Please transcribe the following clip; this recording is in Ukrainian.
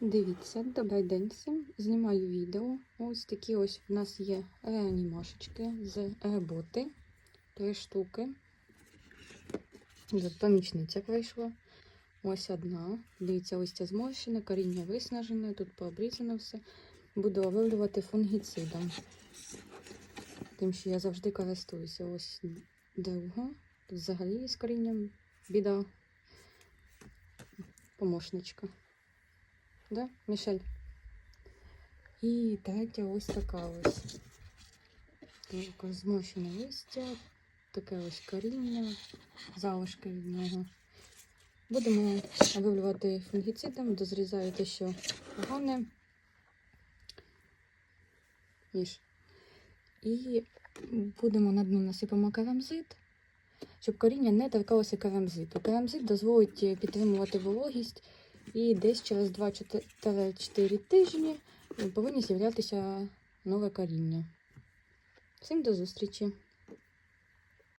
Дивіться, добрий день всім. Знімаю відео. Ось такі ось в нас є реанімашечки з роботи. Три штуки. Тут помічниця прийшла. Ось одна. Дивіться, ось ця зморщена, коріння виснажене, тут пообрізано все. Буду вивлювати фунгіцидом. Тим, що я завжди користуюся. Ось друга. Тут взагалі з корінням біда. Помощничка. Да, Мішель? І третя ось така ось. Таке змощене листя, таке ось коріння, залишки від нього. Будемо вивлювати фунгіцидом, дозрізаю те, що погане. Ніж. І будемо на дно насипемо керамзит, щоб коріння не торкалося керамзиту. Керамзит дозволить підтримувати вологість і десь через 2-4 тижні повинні з'являтися нове коріння. Всім до зустрічі!